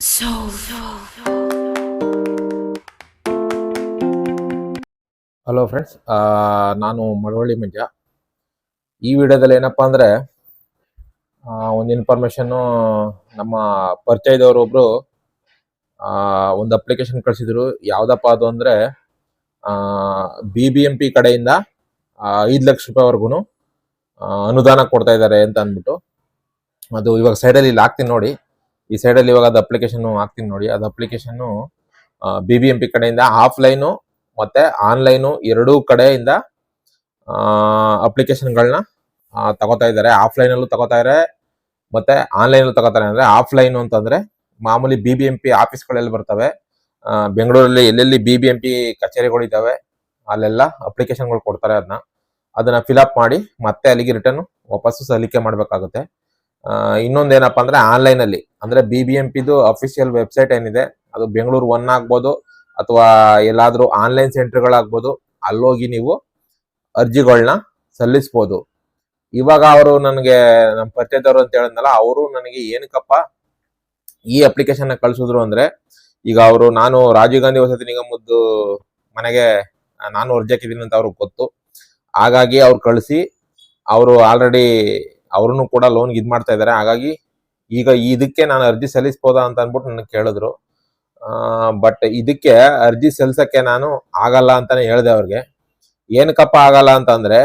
So, hello friends ನಾನು ಮಳವಳ್ಳಿ ಮಂಜ ಈ ವಿಡಿಯೋದಲ್ಲಿ ಏನಪ್ಪಾ ಅಂದರೆ ಒಂದು ಇನ್ಫಾರ್ಮೇಷನ್ನು ನಮ್ಮ ಪರಿಚಯದವರು ಒಬ್ಬರು ಒಂದು ಅಪ್ಲಿಕೇಶನ್ ಕಳಿಸಿದ್ರು. ಯಾವುದಪ್ಪ ಅದು ಅಂದರೆ ಬಿ ಬಿ ಎಂ ಪಿ ಕಡೆಯಿಂದ ಐದು ಲಕ್ಷ ರೂಪಾಯಿವರೆಗೂ ಅನುದಾನ ಕೊಡ್ತಾ ಇದ್ದಾರೆ ಅಂತ ಅಂದ್ಬಿಟ್ಟು. ಅದು ಇವಾಗ ಸೈಡಲ್ಲಿ ಇಲ್ಲಿ ಹಾಕ್ತೀನಿ ನೋಡಿ. ಈ ಸೈಡಲ್ಲಿ ಇವಾಗ ಅದು ಅಪ್ಲಿಕೇಶನ್ ಹಾಕ್ತೀನಿ ನೋಡಿ. ಅದು ಅಪ್ಲಿಕೇಶನ್ನು ಬಿ ಬಿ ಎಂ ಪಿ ಕಡೆಯಿಂದ ಆಫ್ಲೈನು ಮತ್ತೆ ಆನ್ಲೈನು ಎರಡೂ ಕಡೆಯಿಂದ ಅಪ್ಲಿಕೇಶನ್ಗಳನ್ನ ತಗೋತಾ ಇದ್ದಾರೆ. ಆಫ್ಲೈನಲ್ಲೂ ತಗೋತಾ ಇದಾರೆ ಮತ್ತೆ ಆನ್ಲೈನಲ್ಲೂ ತಗೋತಾರೆ ಅಂದ್ರೆ ಆಫ್ಲೈನ್ ಅಂತಂದ್ರೆ ಮಾಮೂಲಿ ಬಿ ಬಿ ಎಂ ಪಿ ಬರ್ತವೆ. ಬೆಂಗಳೂರಲ್ಲಿ ಎಲ್ಲೆಲ್ಲಿ ಬಿ ಬಿ ಎಂ ಪಿ ಕಚೇರಿಗಳು ಇದಾವೆ ಅಲ್ಲೆಲ್ಲ ಅಪ್ಲಿಕೇಶನ್ಗಳು ಕೊಡ್ತಾರೆ ಅದನ್ನ ಅದನ್ನ ಅಪ್ ಮಾಡಿ ಮತ್ತೆ ಅಲ್ಲಿಗೆ ರಿಟರ್ನ್ ವಾಪಸ್ಸು ಸಲ್ಲಿಕೆ ಮಾಡಬೇಕಾಗುತ್ತೆ. ಇನ್ನೊಂದೇನಪ್ಪ ಅಂದ್ರೆ ಆನ್ಲೈನ್ ಅಲ್ಲಿ ಅಂದ್ರೆ ಬಿ ಬಿ ಎಂ ಪಿದು ಅಫಿಷಿಯಲ್ ವೆಬ್ಸೈಟ್ ಏನಿದೆ, ಅದು ಬೆಂಗಳೂರು ಒನ್ ಆಗ್ಬೋದು, ಅಥವಾ ಎಲ್ಲಾದ್ರೂ ಆನ್ಲೈನ್ ಸೆಂಟರ್ಗಳಾಗ್ಬೋದು ಅಲ್ಲೋಗಿ ನೀವು ಅರ್ಜಿಗಳನ್ನ ಸಲ್ಲಿಸ್ಬೋದು. ಇವಾಗ ಅವರು ನನಗೆ ನಮ್ಮ ಪರಿಚಯದವರು ಅಂತ ಹೇಳಿದ್ನಲ್ಲ, ಅವರು ನನಗೆ ಏನಕ್ಕಪ್ಪ ಈ ಅಪ್ಲಿಕೇಶನ್ ಕಳಿಸಿದ್ರು ಅಂದ್ರೆ, ಈಗ ಅವರು ನಾನು ರಾಜೀವ್ ಗಾಂಧಿ ವಸತಿ ನಿಗಮದ್ದು ಮನೆಗೆ ನಾನು ಅರ್ಜಿ ಹಾಕಿದ್ದೀನಿ ಅಂತ ಅವ್ರಿಗೆ ಗೊತ್ತು. ಹಾಗಾಗಿ ಅವ್ರು ಕಳಿಸಿ, ಅವರು ಆಲ್ರೆಡಿ ಅವ್ರನ್ನು ಕೂಡ ಲೋನ್ ಇದು ಮಾಡ್ತಾ ಇದ್ದಾರೆ ಹಾಗಾಗಿ ಈಗ ಇದಕ್ಕೆ ನಾನು ಅರ್ಜಿ ಸಲ್ಲಿಸ್ಬೋದಾ ಅಂತ ಅಂದ್ಬಿಟ್ಟು ನನಗೆ ಕೇಳಿದ್ರು. ಬಟ್ ಇದಕ್ಕೆ ಅರ್ಜಿ ಸಲ್ಲಿಸಕ್ಕೆ ನಾನು ಆಗಲ್ಲ ಅಂತಾನೆ ಹೇಳಿದೆ ಅವ್ರಿಗೆ. ಏನಕ್ಕಪ್ಪ ಆಗಲ್ಲ ಅಂತಂದ್ರೆ,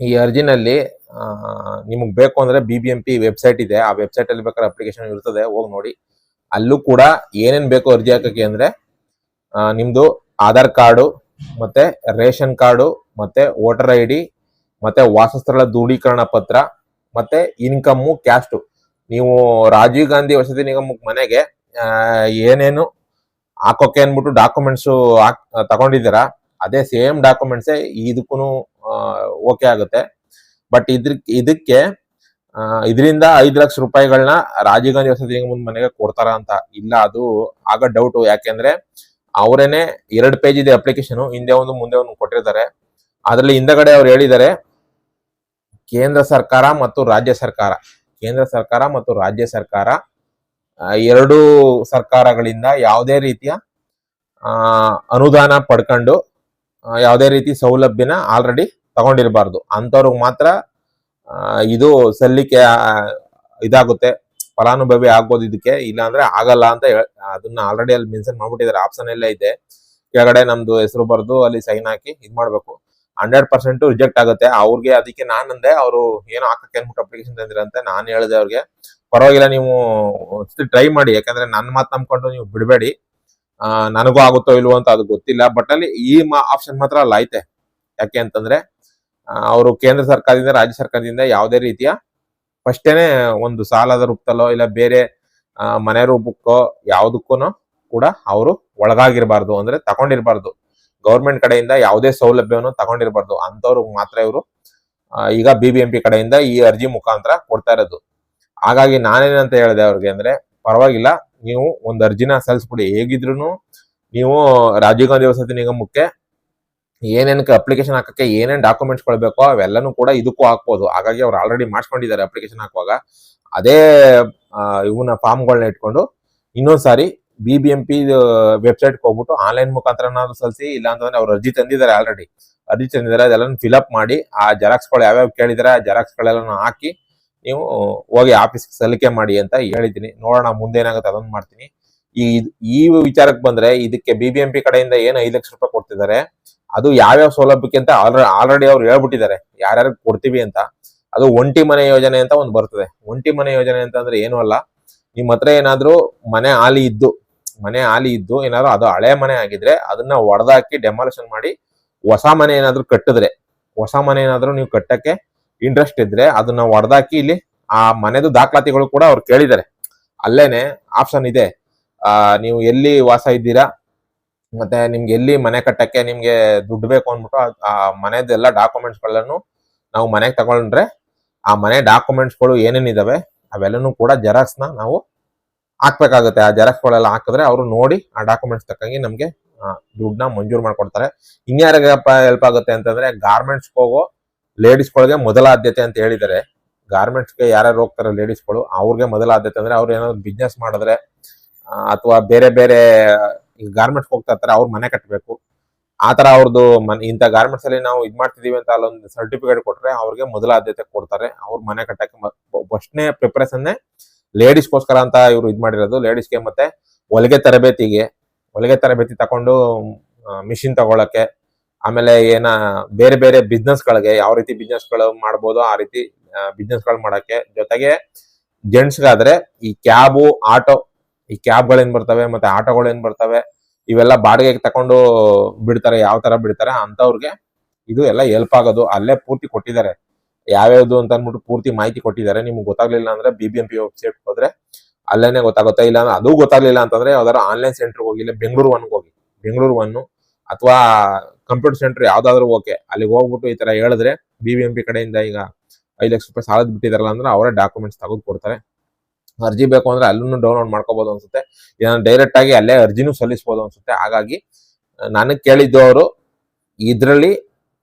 ಈ ಅರ್ಜಿನಲ್ಲಿ ನಿಮಗೆ ಬೇಕು ಅಂದ್ರೆ B B M P website ಇದೆ. ಆ ವೆಬ್ಸೈಟ್ ಅಲ್ಲಿ ಬೇಕಾದ್ರೆ ಅಪ್ಲಿಕೇಶನ್ ಇರ್ತದೆ. ಹೋಗಿ ನೋಡಿ. ಅಲ್ಲೂ ಕೂಡ ಏನೇನು ಬೇಕು ಅರ್ಜಿ ಹಾಕಕ್ಕೆ ಅಂದ್ರೆ ನಿಮ್ಮದು ಆಧಾರ್ ಕಾರ್ಡು, ಮತ್ತೆ ರೇಷನ್ ಕಾರ್ಡು, ಮತ್ತೆ ವೋಟರ್ ಐ ಡಿ, ಮತ್ತೆ ವಾಸಸ್ಥಳ ದೃಢೀಕರಣ ಪತ್ರ, ಮತ್ತೆ ಇನ್ಕಮ್ಮು ಕ್ಯಾಸ್ಟು ನೀವು ರಾಜೀವ್ ಗಾಂಧಿ ವಸತಿ ನಿಗಮಕ್ಕೆ ಮನೆಗೆ ಏನೇನು ಹಾಕೋಕೆ ಅನ್ಬಿಟ್ಟು ಡಾಕ್ಯುಮೆಂಟ್ಸ್ ತಗೊಂಡಿದ್ದೀರಾ, ಅದೇ ಸೇಮ್ ಡಾಕ್ಯುಮೆಂಟ್ಸೇ ಇದಕ್ಕೂ ಓಕೆ ಆಗುತ್ತೆ. ಬಟ್ ಇದ್ರ ಇದಕ್ಕೆ ಇದರಿಂದ ಐದು ಲಕ್ಷ ರೂಪಾಯಿಗಳನ್ನ ರಾಜೀವ್ ಗಾಂಧಿ ವಸತಿ ನಿಗಮದ ಮನೆಗೆ ಕೊಡ್ತಾರ ಅಂತ ಇಲ್ಲ, ಅದು ಆಗ ಡೌಟ್ ಯಾಕೆಂದ್ರೆ ಅವರೇನೆ ಎರಡು ಪೇಜ್ ಇದೆ ಅಪ್ಲಿಕೇಶನ್ ಹಿಂದೆ ಒಂದು, ಮುಂದೆ ಒಂದು ಕೊಟ್ಟಿರ್ತಾರೆ. ಅದರಲ್ಲಿ ಹಿಂದಗಡೆ ಅವ್ರು ಹೇಳಿದ್ದಾರೆ, ಕೇಂದ್ರ ಸರ್ಕಾರ ಮತ್ತು ರಾಜ್ಯ ಸರ್ಕಾರ. ಕೇಂದ್ರ ಸರ್ಕಾರ ಮತ್ತು ರಾಜ್ಯ ಸರ್ಕಾರ ಎರಡು ಸರ್ಕಾರಗಳಿಂದ ಯಾವುದೇ ರೀತಿಯ ಅನುದಾನ ಪಡ್ಕೊಂಡು ಯಾವುದೇ ರೀತಿ ಸೌಲಭ್ಯನ ಆಲ್ರೆಡಿ ತಗೊಂಡಿರಬಾರ್ದು. ಅಂಥವ್ರಿಗೆ ಮಾತ್ರ ಇದು ಸಲ್ಲಿಕೆ ಇದಾಗುತ್ತೆ. ಫಲಾನುಭವಿ ಆಗ್ಬೋದು ಇದಕ್ಕೆ, ಇಲ್ಲಾಂದ್ರೆ ಆಗಲ್ಲ ಅಂತ ಅದನ್ನ ಆಲ್ರೆಡಿ ಅಲ್ಲಿ ಮೆನ್ಷನ್ ಮಾಡ್ಬಿಟ್ಟಿದ್ದಾರೆ. ಆಪ್ಷನ್ ಎಲ್ಲ ಇದೆ. ಕೆಳಗಡೆ ನಮ್ದು ಹೆಸರು ಬರೆದು ಅಲ್ಲಿ ಸೈನ್ ಹಾಕಿ ಇದು ಮಾಡ್ಬೇಕು ಹಂಡ್ರೆಡ್ ಪರ್ಸೆಂಟ್ ರಿಜೆಕ್ಟ್ ಆಗುತ್ತೆ. ಅವ್ರಿಗೆ ಅದಕ್ಕೆ ನಾನು ಅಂದೆ ಅವರು ಏನೋ ಹಾಕಕ್ಕೆ ಅನ್ಬಿಟ್ಟು ಅಪ್ಲಿಕೇಶನ್ ತಂದಿರಂತೆ. ನಾನು ಹೇಳಿದೆ ಅವ್ರಿಗೆ, ಪರವಾಗಿಲ್ಲ ನೀವು ಟ್ರೈ ಮಾಡಿ. ಯಾಕಂದ್ರೆ ನನ್ನ ಮಾತು ನಂಬ್ಕೊಂಡು ನೀವು ಬಿಡಬೇಡಿ. ನನಗೂ ಆಗುತ್ತೋ ಇಲ್ವೋ ಅಂತ ಅದು ಗೊತ್ತಿಲ್ಲ. ಬಟ್ ಅಲ್ಲಿ ಈ ಆಪ್ಷನ್ ಮಾತ್ರ ಅಲ್ಲಿ, ಐತೆ. ಯಾಕೆ ಅಂತಂದ್ರೆ ಅವರು ಕೇಂದ್ರ ಸರ್ಕಾರದಿಂದ, ರಾಜ್ಯ ಸರ್ಕಾರದಿಂದ ಯಾವುದೇ ರೀತಿಯ ಫಸ್ಟೇನೆ ಒಂದು ಸಾಲದ ರೂಪದಲ್ಲೋ ಇಲ್ಲ ಬೇರೆ ಮನೆ ರೂಪಕ್ಕೋ ಯಾವುದಕ್ಕೂ ಕೂಡ ಅವರು ಒಳಗಾಗಿರಬಾರ್ದು. ಅಂದ್ರೆ ತಗೊಂಡಿರ್ಬಾರ್ದು. ಗೌರ್ಮೆಂಟ್ ಕಡೆಯಿಂದ ಯಾವುದೇ ಸೌಲಭ್ಯವನ್ನು ತಗೊಂಡಿರಬಾರ್ದು. ಅಂತವ್ರಿಗೆ ಮಾತ್ರ ಇವರು ಈಗ ಬಿ ಬಿ ಎಂ ಪಿ ಕಡೆಯಿಂದ ಈ ಅರ್ಜಿ ಮುಖಾಂತರ ಕೊಡ್ತಾ ಇರೋದು. ಹಾಗಾಗಿ ನಾನೇನಂತ ಹೇಳಿದೆ ಅವ್ರಿಗೆ ಅಂದ್ರೆ, ಪರವಾಗಿಲ್ಲ, ನೀವು ಒಂದು ಅರ್ಜಿನ ಸಲ್ಲಿಸ್ಬಿಡಿ. ಹೇಗಿದ್ರು ನೀವು ರಾಜೀವ್ ಗಾಂಧಿ ವಸತಿ ನಿಗಮಕ್ಕೆ ಏನೇನಕ್ಕೆ ಅಪ್ಲಿಕೇಶನ್ ಹಾಕಕ್ಕೆ ಏನೇನು ಡಾಕ್ಯುಮೆಂಟ್ಸ್ ಕೊಡ್ಬೇಕು ಅವೆಲ್ಲನೂ ಕೂಡ ಇದಕ್ಕೂ ಹಾಕ್ಬೋದು. ಹಾಗಾಗಿ ಅವ್ರು ಆಲ್ರೆಡಿ ಮಾಡ್ಕೊಂಡಿದ್ದಾರೆ ಅಪ್ಲಿಕೇಶನ್ ಹಾಕುವಾಗ. ಅದೇ ಇವನ್ನ ಫಾರ್ಮ್ಗಳನ್ನ ಇಟ್ಕೊಂಡು ಇನ್ನೊಂದ್ಸಾರಿ ಬಿ ಬಿ ಎಂ ಪಿ ವೆಬ್ಸೈಟ್ಗೆ ಹೋಗ್ಬಿಟ್ಟು ಆನ್ಲೈನ್ ಮುಖಾಂತರನಾದ್ರು ಸಲ್ಲಿಸಿ ಇಲ್ಲ ಅಂತಂದ್ರೆ ಅವ್ರು ಅರ್ಜಿ ತಂದಿದ್ದಾರೆ ಆಲ್ರೆಡಿ ಅರ್ಜಿ ತಂದಿದ್ದಾರೆ ಅದೆಲ್ಲ ಫಿಲಪ್ ಮಾಡಿ, ಆ ಜೆರಾಕ್ಸ್ಗಳು ಯಾವ್ಯಾವ ಕೇಳಿದಾರೆ, ಆ ಜೆರಾಕ್ಸ್ಗಳೆಲ್ಲ ಹಾಕಿ, ನೀವು ಹೋಗಿ ಆಫೀಸ್ ಸಲ್ಲಿಕೆ ಮಾಡಿ ಅಂತ ಹೇಳಿದ್ದೀನಿ. ನೋಡೋಣ, ಮುಂದೆ ಏನಾಗುತ್ತೆ ಅದನ್ನ ಮಾಡ್ತೀನಿ. ಈ ಈ ವಿಚಾರಕ್ಕೆ ಬಂದ್ರೆ, ಇದಕ್ಕೆ ಬಿ ಕಡೆಯಿಂದ ಏನು ಐದು ಲಕ್ಷ ರೂಪಾಯಿ ಕೊಡ್ತಿದ್ದಾರೆ, ಅದು ಯಾವ್ಯಾವ ಸೌಲಭ್ಯಕ್ಕೆ ಅಂತ ಆಲ್ರೆಡಿ ಅವ್ರು ಹೇಳ್ಬಿಟ್ಟಿದ್ದಾರೆ. ಯಾರ್ಯಾರು ಕೊಡ್ತೀವಿ ಅಂತ, ಅದು ಒಂಟಿ ಮನೆ ಯೋಜನೆ ಅಂತ ಒಂದು ಬರ್ತದೆ. ಒಂಟಿ ಮನೆ ಯೋಜನೆ ಅಂತಂದ್ರೆ ಏನು ಅಲ್ಲ. ನಿಮ್ಮ ಹತ್ರ ಏನಾದ್ರೂ ಮನೆ ಹಾಲಿ ಇದ್ದು ಮನೆ ಆಲಿ ಇದ್ದು ಏನಾದ್ರು ಅದು ಹಳೆ ಮನೆ ಆಗಿದ್ರೆ ಅದನ್ನ ಒಡೆದಾಕಿ ಡೆಮಾಲಿಷನ್ ಮಾಡಿ ಹೊಸ ಮನೆ ಏನಾದ್ರು ಕಟ್ಟಿದ್ರೆ, ಹೊಸ ಮನೆ ಏನಾದ್ರು ನೀವು ಕಟ್ಟಕ್ಕೆ ಇಂಟ್ರೆಸ್ಟ್ ಇದ್ರೆ ಅದನ್ನ ಒಡೆದಾಕಿ ಇಲ್ಲಿ ಆ ಮನೆದು ದಾಖಲಾತಿಗಳು ಕೂಡ ಅವ್ರು ಕೇಳಿದ್ದಾರೆ. ಅಲ್ಲೇನೆ ಆಪ್ಷನ್ ಇದೆ. ಆ, ನೀವು ಎಲ್ಲಿ ವಾಸ ಇದ್ದೀರಾ, ಮತ್ತೆ ನಿಮ್ಗೆ ಎಲ್ಲಿ ಮನೆ ಕಟ್ಟಕ್ಕೆ ನಿಮ್ಗೆ ದುಡ್ಡು ಬೇಕು ಅಂದ್ಬಿಟ್ಟು ಆ- ಮನೆದ ಎಲ್ಲ ಡಾಕ್ಯುಮೆಂಟ್ಸ್ಗಳನ್ನು ನಾವು ಮನೆಗೆ ತಗೊಂಡ್ರೆ ಆ ಮನೆ ಡಾಕ್ಯುಮೆಂಟ್ಸ್ಗಳು ಏನೇನಿದಾವೆ ಅವೆಲ್ಲನೂ ಕೂಡ ಜೆರಾಕ್ಸ್ನ ನಾವು ಹಾಕ್ಬೇಕಾಗುತ್ತೆ. ಆ ಜೆರಾಕ್ಸ್ ಗಳೆಲ್ಲ ಹಾಕಿದ್ರೆ ಅವರು ನೋಡಿ ಆ ಡಾಕ್ಯುಮೆಂಟ್ಸ್ ತಕ್ಕಂಗೆ ನಮಗೆ ದುಡ್ಡನ್ನ ಮಂಜೂರು ಮಾಡ್ಕೊಡ್ತಾರೆ. ಇನ್ಯಾರಿಗಪ್ಪ ಹೆಲ್ಪ್ ಆಗುತ್ತೆ ಅಂತಂದ್ರೆ ಗಾರ್ಮೆಂಟ್ಸ್ ಹೋಗೋ ಲೇಡೀಸ್ಗಳಿಗೆ ಮೊದಲ ಆದ್ಯತೆ ಅಂತ ಹೇಳಿದ್ದಾರೆ. ಗಾರ್ಮೆಂಟ್ಸ್ಗೆ ಯಾರ್ಯಾರು ಹೋಗ್ತಾರೆ ಲೇಡೀಸ್ಗಳು ಅವ್ರಿಗೆ ಮೊದಲ ಆದ್ಯತೆ ಅಂದ್ರೆ ಅವ್ರು ಏನಾದ್ರು ಬಿಸ್ನೆಸ್ ಮಾಡಿದ್ರೆ ಅಥವಾ ಬೇರೆ ಬೇರೆ ಗಾರ್ಮೆಂಟ್ಸ್ ಹೋಗ್ತಾ ಇರ್ತಾರೆ, ಅವ್ರ ಮನೆ ಕಟ್ಟಬೇಕು ಆ ತರ ಅವ್ರದ್ದು ಮನೆ, ಇಂಥ ಗಾರ್ಮೆಂಟ್ಸ್ ಅಲ್ಲಿ ನಾವು ಇದ್ ಮಾಡ್ತಿದೀವಿ ಅಂತ ಅಲ್ಲೊಂದು ಸರ್ಟಿಫಿಕೇಟ್ ಕೊಟ್ರೆ ಅವ್ರಿಗೆ ಮೊದಲ ಆದ್ಯತೆ ಕೊಡ್ತಾರೆ. ಅವ್ರ ಮನೆ ಕಟ್ಟಕ್ಕೆ ಫಸ್ಟ್ನೇ ಪ್ರಿಪರೇಷನ್ನೇ ಲೇಡೀಸ್ಗೋಸ್ಕರ ಅಂತ ಇವರು ಇದು ಮಾಡಿರೋದು. ಲೇಡೀಸ್ಗೆ ಮತ್ತೆ ಹೊಲಿಗೆ ತರಬೇತಿಗೆ, ಹೊಲಿಗೆ ತರಬೇತಿ ತಕೊಂಡು ಮಿಷಿನ್ ತಗೊಳಕ್ಕೆ, ಆಮೇಲೆ ಏನ ಬೇರೆ ಬೇರೆ business ಗಳಿಗೆ ಯಾವ ರೀತಿ business ಗಳು ಮಾಡ್ಬೋದು, ಆ ರೀತಿ business ಗಳು ಮಾಡಕ್ಕೆ. ಜೊತೆಗೆ ಜೆಂಟ್ಸ್ಗಾದ್ರೆ ಈ ಕ್ಯಾಬು, ಆಟೋ, ಈ ಕ್ಯಾಬ್ಗಳೇನು ಬರ್ತವೆ ಮತ್ತೆ ಆಟೋಗಳು ಏನ್ ಬರ್ತವೆ, ಇವೆಲ್ಲ ಬಾಡಿಗೆಗೆ ತಕೊಂಡು ಬಿಡ್ತಾರೆ, ಯಾವ ತರ ಬಿಡ್ತಾರೆ ಅಂತವ್ರಿಗೆ ಇದು ಎಲ್ಲ ಹೆಲ್ಪ್ ಆಗೋದು. ಅಲ್ಲೇ ಪೂರ್ತಿ ಕೊಟ್ಟಿದ್ದಾರೆ. ಯಾವ್ಯಾವ್ದು ಅಂತ ಅಂದ್ಬಿಟ್ಟು ಪೂರ್ತಿ ಮಾಹಿತಿ ಕೊಟ್ಟಿದ್ದಾರೆ. ನಿಮ್ಗೆ ಗೊತ್ತಾಗ್ಲಿಲ್ಲ ಅಂದ್ರೆ B B M P website ಹೋದ್ರೆ ಅಲ್ಲೇನೆ ಗೊತ್ತಾಗುತ್ತೆ. ಇಲ್ಲ ಅಂದ್ರೆ ಅದು ಗೊತ್ತಾಗ್ಲಿಲ್ಲ ಅಂತಂದ್ರೆ ಯಾವ್ದಾದ್ರು ಆನ್ಲೈನ್ ಸೆಂಟರ್ ಹೋಗಿ ಇಲ್ಲ ಬೆಂಗಳೂರು ಒನ್ಗೆ ಹೋಗಿ. ಬೆಂಗಳೂರು ಒನ್ ಅಥವಾ ಕಂಪ್ಯೂಟರ್ ಸೆಂಟರ್ ಯಾವ್ದಾದ್ರು ಓಕೆ ಅಲ್ಲಿಗೆ ಹೋಗ್ಬಿಟ್ಟು ಈ ತರ ಹೇಳಿದ್ರೆ ಬಿ ಬಿ ಎಂ ಪಿ ಕಡೆಯಿಂದ ಈಗ ಐದು ಲಕ್ಷ ರೂಪಾಯಿ ಸಾಲದ ಬಿಟ್ಟಿದಾರಲ್ಲ ಅಂದ್ರೆ ಅವರೇ ಡಾಕ್ಯುಮೆಂಟ್ಸ್ ತೆಗೆದು ಕೊಡ್ತಾರೆ. ಅರ್ಜಿ ಬೇಕು ಅಂದ್ರೆ ಅಲ್ಲೂ ಡೌನ್ಲೋಡ್ ಮಾಡ್ಕೋಬಹುದು ಅನ್ಸುತ್ತೆ. ಡೈರೆಕ್ಟ್ ಆಗಿ ಅಲ್ಲೇ ಅರ್ಜಿನೂ ಸಲ್ಲಿಸಬಹುದು ಅನ್ಸುತ್ತೆ. ಹಾಗಾಗಿ ನನಗೆ ಕೇಳಿದ್ದು ಅವರು, ಇದ್ರಲ್ಲಿ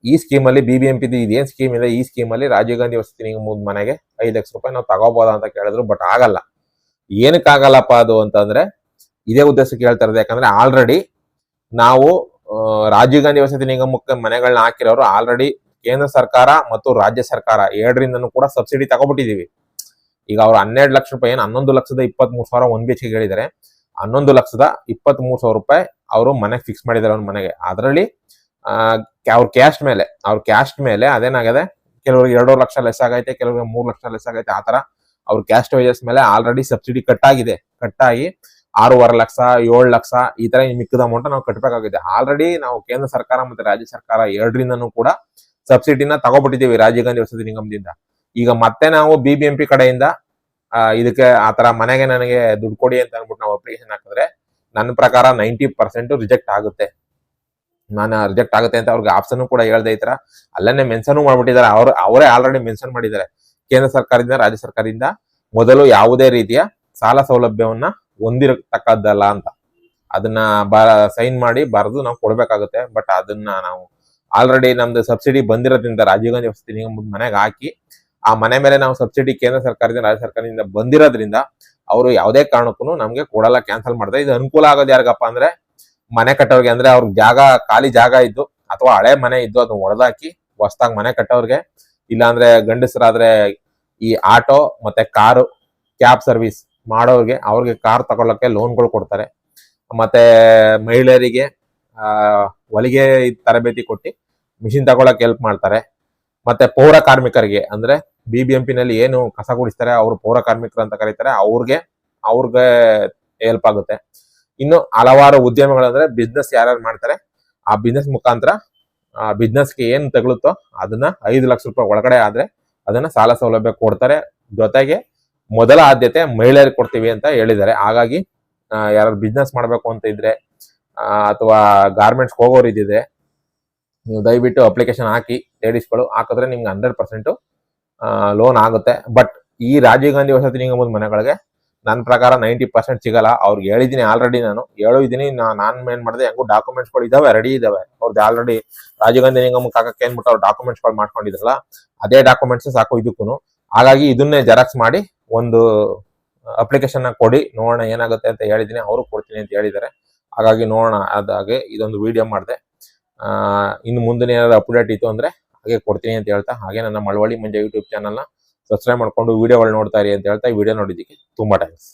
ಈ ಸ್ಕೀಮಲ್ಲಿ ಬಿ ಬಿ ಎಂ ಪಿ ಇದೇನ್ ಸ್ಕೀಮ್ ಇದೆ? ಈ ಸ್ಕೀಮಲ್ಲಿ ರಾಜೀವ್ ಗಾಂಧಿ ವಸತಿ ನಿಗಮದ ಮನೆಗೆ ಐದು ಲಕ್ಷ ರೂಪಾಯಿ ನಾವು ತಗೋಬೋದಾ ಅಂತ ಕೇಳಿದ್ರು ಬಟ್ ಆಗಲ್ಲ. ಏನಕ್ಕೆ ಆಗಲ್ಲಪ್ಪ ಅದು ಅಂತಂದ್ರೆ, ಇದೇ ಉದ್ದೇಶಕ್ಕೆ ಹೇಳ್ತಾ ಇರೋದು, ಯಾಕಂದ್ರೆ ಆಲ್ರೆಡಿ ನಾವು ರಾಜೀವ್ ಗಾಂಧಿ ವಸತಿ ನಿಗಮಕ್ಕೆ ಮನೆಗಳನ್ನ ಹಾಕಿರೋರು ಆಲ್ರೆಡಿ ಕೇಂದ್ರ ಸರ್ಕಾರ ಮತ್ತು ರಾಜ್ಯ ಸರ್ಕಾರ ಎರಡರಿಂದನೂ ಕೂಡ ಸಬ್ಸಿಡಿ ತಗೊಬಿಟ್ಟಿದೀವಿ. ಈಗ ಅವ್ರು ಹನ್ನೆರಡು ಲಕ್ಷ ರೂಪಾಯಿ ಏನು ಹನ್ನೊಂದು ಲಕ್ಷದ ಇಪ್ಪತ್ತ್ ಮೂರು ಸಾವಿರ ಒಂದ್ ಬಿ ಎಚ್ ಹೇಳಿದ್ದಾರೆ ಹನ್ನೊಂದು ಲಕ್ಷದ ಇಪ್ಪತ್ತ್ ಮೂರು ಸಾವಿರ ರೂಪಾಯಿ ಅವರು ಮನೆಗೆ ಫಿಕ್ಸ್ ಮಾಡಿದ್ದಾರೆ ಅವ್ರ ಮನೆಗೆ. ಅದರಲ್ಲಿ ಅವ್ರ ಕ್ಯಾಸ್ಟ್ ಮೇಲೆ, ಅವ್ರ ಕ್ಯಾಸ್ಟ್ ಮೇಲೆ ಅದೇನಾಗಿದೆ, ಕೆಲವ್ರಿಗೆ ಎರಡೂವರೆ ಲಕ್ಷ ಲೆಸ್ ಆಗೈತೆ, ಕೆಲವ್ರಿಗೆ ಮೂರು ಲಕ್ಷ ಲೆಸ್ ಆಗೈತೆ, ಆ ತರ ಅವ್ರ ಕ್ಯಾಸ್ಟ್ ವೇಜಸ್ ಮೇಲೆ ಆಲ್ರೆಡಿ ಸಬ್ಸಿಡಿ ಕಟ್ ಆಗಿದೆ ಕಟ್ ಆಗಿ ಆರೂವರೆ ಲಕ್ಷ, ಏಳು ಲಕ್ಷ ಈ ತರ ಮಿಕ್ಕದ ಅಮೌಂಟ್ ನಾವು ಕಟ್ಟಬೇಕಾಗಿದೆ ಆಲ್ರೆಡಿ ನಾವು ಕೇಂದ್ರ ಸರ್ಕಾರ ಮತ್ತೆ ರಾಜ್ಯ ಸರ್ಕಾರ ಎರಡರಿಂದನೂ ಕೂಡ ಸಬ್ಸಿಡಿನ ತಗೋಬಿಟ್ಟಿದ್ದೀವಿ ರಾಜೀವ್ ಗಾಂಧಿ ವಸತಿ ನಿಗಮದಿಂದ. ಈಗ ಮತ್ತೆ ನಾವು ಬಿ ಬಿ ಎಂ ಪಿ ಕಡೆಯಿಂದ ಇದಕ್ಕೆ ಆ ತರ ಮನೆಗೆ ನನಗೆ ದುಡ್ಡು ಕೊಡಿ ಅಂತ ಅಂದ್ಬಿಟ್ಟು ನಾವು ಅಪ್ಲಿಕೇಶನ್ ಹಾಕಿದ್ರೆ ನನ್ನ ಪ್ರಕಾರ ನೈಂಟಿ ಪರ್ಸೆಂಟ್ ರಿಜೆಕ್ಟ್ ಆಗುತ್ತೆ. ನಾನು ರಿಜೆಕ್ಟ್ ಆಗುತ್ತೆ ಅಂತ ಅವ್ರಿಗೆ ಆಪ್ಷನ್ ಕೂಡ ಹೇಳ್ದೆ ಈ ತರ. ಅಲ್ಲೇ ಮೆನ್ಷನ್ ಮಾಡ್ಬಿಟ್ಟಿದ್ದಾರೆ. ಅವ್ರು, ಅವರೇ ಆಲ್ರೆಡಿ ಮೆನ್ಷನ್ ಮಾಡಿದ್ದಾರೆ. ಕೇಂದ್ರ ಸರ್ಕಾರದಿಂದ, ರಾಜ್ಯ ಸರ್ಕಾರದಿಂದ ಮೊದಲು ಯಾವುದೇ ರೀತಿಯ ಸಾಲ ಸೌಲಭ್ಯವನ್ನ ಹೊಂದಿರತಕ್ಕದ್ದಲ್ಲ ಅಂತ. ಅದನ್ನ ಸೈನ್ ಮಾಡಿ ಬರೆದು ನಾವು ಕೊಡ್ಬೇಕಾಗುತ್ತೆ. ಬಟ್ ಅದನ್ನ ನಾವು ಆಲ್ರೆಡಿ ನಮ್ದು ಸಬ್ಸಿಡಿ ಬಂದಿರೋದ್ರಿಂದ ರಾಜೀವ್ ಗಾಂಧಿ ವಸತಿ ನಿಗಮದ ಮನೆಗೆ ಹಾಕಿ ಆ ಮನೆ ಮೇಲೆ ನಾವು ಸಬ್ಸಿಡಿ ಕೇಂದ್ರ ಸರ್ಕಾರದಿಂದ, ರಾಜ್ಯ ಸರ್ಕಾರದಿಂದ ಬಂದಿರೋದ್ರಿಂದ ಅವರು ಯಾವುದೇ ಕಾರಣಕ್ಕೂ ನಮ್ಗೆ ಕೊಡಲ್ಲ ಕ್ಯಾನ್ಸಲ್ ಮಾಡ್ತಾರೆ. ಇದು ಅನುಕೂಲ ಆಗೋದು ಯಾರಿಗಪ್ಪ ಅಂದ್ರೆ ಮನೆ ಕಟ್ಟೋರ್ಗೆ ಅಂದ್ರೆ ಅವ್ರ ಜಾಗ ಖಾಲಿ ಜಾಗ ಇದ್ದು ಅಥವಾ ಹಳೆ ಮನೆ ಇದ್ದು ಅದನ್ನ ಹೊಡೆದಾಕಿ ಹೊಸದಾಗಿ ಮನೆ ಕಟ್ಟೋರ್ಗೆ. ಇಲ್ಲಾಂದ್ರೆ ಗಂಡಸರಾದ್ರೆ ಈ ಆಟೋ ಮತ್ತೆ ಕಾರು ಕ್ಯಾಬ್ ಸರ್ವಿಸ್ ಮಾಡೋರ್ಗೆ ಅವ್ರಿಗೆ ಕಾರ್ ತಗೊಳಕ್ಕೆ ಲೋನ್ಗಳು ಕೊಡ್ತಾರೆ. ಮತ್ತೆ ಮಹಿಳೆಯರಿಗೆ, ಆ, ಹೊಲಿಗೆ ತರಬೇತಿ ಕೊಟ್ಟು ಮಿಷಿನ್ ತಗೊಳಕ್ ಹೆಲ್ಪ್ ಮಾಡ್ತಾರೆ. ಮತ್ತೆ ಪೌರ ಕಾರ್ಮಿಕರಿಗೆ ಅಂದ್ರೆ ಬಿ ಬಿ ಎಂ ನಲ್ಲಿ ಏನು ಕಸ ಗುಡಿಸ್ತಾರೆ, ಅವ್ರು ಪೌರ ಕಾರ್ಮಿಕರು ಅಂತ ಕರೀತಾರೆ, ಅವ್ರಿಗೆ ಅವ್ರಿಗೆ ಹೆಲ್ಪ್ ಆಗುತ್ತೆ. ಇನ್ನು ಹಲವಾರು ಉದ್ಯಮಗಳಂದ್ರೆ ಬಿಸ್ನೆಸ್ ಯಾರ್ಯಾರು ಮಾಡ್ತಾರೆ, ಆ ಬಿಸ್ನೆಸ್ ಮುಖಾಂತರ, ಆ ಬಿಸ್ನೆಸ್ಗೆ ಏನು ತಗಲುತ್ತೋ ಅದನ್ನ ಐದು ಲಕ್ಷ ರೂಪಾಯಿ ಒಳಗಡೆ ಆದ್ರೆ ಅದನ್ನ ಸಾಲ ಸೌಲಭ್ಯ ಕೊಡ್ತಾರೆ. ಜೊತೆಗೆ ಮೊದಲ ಆದ್ಯತೆ ಮಹಿಳೆಯರಿಗೆ ಕೊಡ್ತೀವಿ ಅಂತ ಹೇಳಿದ್ದಾರೆ. ಹಾಗಾಗಿ ಯಾರು ಬಿಸ್ನೆಸ್ ಮಾಡಬೇಕು ಅಂತ ಇದ್ರೆ ಅಥವಾ ಗಾರ್ಮೆಂಟ್ಸ್ ಹೋಗೋರು ಇದ್ದಿದ್ರೆ ನೀವು ದಯವಿಟ್ಟು ಅಪ್ಲಿಕೇಶನ್ ಹಾಕಿ ಲೇಡೀಸ್ಗಳು ಹಾಕಿದ್ರೆ ನಿಮ್ಗೆ ಹಂಡ್ರೆಡ್ ಪರ್ಸೆಂಟು ಲೋನ್ ಆಗುತ್ತೆ. ಬಟ್ ಈ ರಾಜೀವ್ ಗಾಂಧಿ ವಸತಿ ನಿಗಮದ ಮನೆಗಳಿಗೆ ನನ್ನ ಪ್ರಕಾರ ನೈಂಟಿ ಪರ್ಸೆಂಟ್ ಸಿಗಲ್ಲ. ಅವ್ರಿಗೆ ಹೇಳಿದ್ದೀನಿ ಆಲ್ರೆಡಿ ನಾನು. ಹೇಳಿದೀನಿ ನಾನು ಏನ್ ಮಾಡಿದೆ, ಹೆಂಗು ಡಾಕ್ಯುಮೆಂಟ್ಸ್ಗಳು ಇದಾವೆ ರೆಡಿ ಇದಾವೆ. ಅವ್ರದ್ದು ಆಲ್ರೆಡಿ ರಾಜೀವ್ ಗಾಂಧಿ ನಿಗಮಕ್ಕೆ ಹಾಕಕ್ಕೆ ಏನ್ಬಿಟ್ಟು ಅವ್ರು ಡಾಕ್ಯುಮೆಂಟ್ಸ್ಗಳು ಮಾಡ್ಕೊಂಡಿದ್ರಲ್ಲ, ಅದೇ ಡಾಕ್ಯುಮೆಂಟ್ಸ್ ಸಾಕು ಇದಕ್ಕೂ ಹಾಗಾಗಿ ಇದನ್ನೇ ಜೆರಾಕ್ಸ್ ಮಾಡಿ, ಒಂದು ಅಪ್ಲಿಕೇಶನ್ ಕೊಡಿ, ನೋಡೋಣ ಏನಾಗುತ್ತೆ ಅಂತ ಹೇಳಿದ್ದೀನಿ ಅವರು ಕೊಡ್ತೀನಿ ಅಂತ ಹೇಳಿದ್ದಾರೆ. ಹಾಗಾಗಿ ನೋಡೋಣ ಅದಾಗೆ, ಇದೊಂದು ವಿಡಿಯೋ ಮಾಡಿದೆ. ಇನ್ನು ಮುಂದಿನ ಏನಾದ್ರು ಅಪ್ಡೇಟ್ ಇತ್ತು ಅಂದ್ರೆ ಹಾಗೆ ಕೊಡ್ತೀನಿ ಅಂತ ಹೇಳ್ತಾ, ಹಾಗೆ ನನ್ನ ಮಳವಳ್ಳಿ ಮಂಜ ಯೂಟ್ಯೂಬ್ ಚಾನಲ್ನ ಸಬ್ಸ್ಕ್ರೈಬ್ ಮಾಡ್ಕೊಂಡು ವಿಡಿಯೋಗಳು ನೋಡ್ತಾ ಇರಿ ಅಂತ ಹೇಳ್ತಾ ಈ ವಿಡಿಯೋ ನೋಡಿದ್ದಕ್ಕೆ ತುಂಬಾ ಥ್ಯಾಂಕ್ಸ್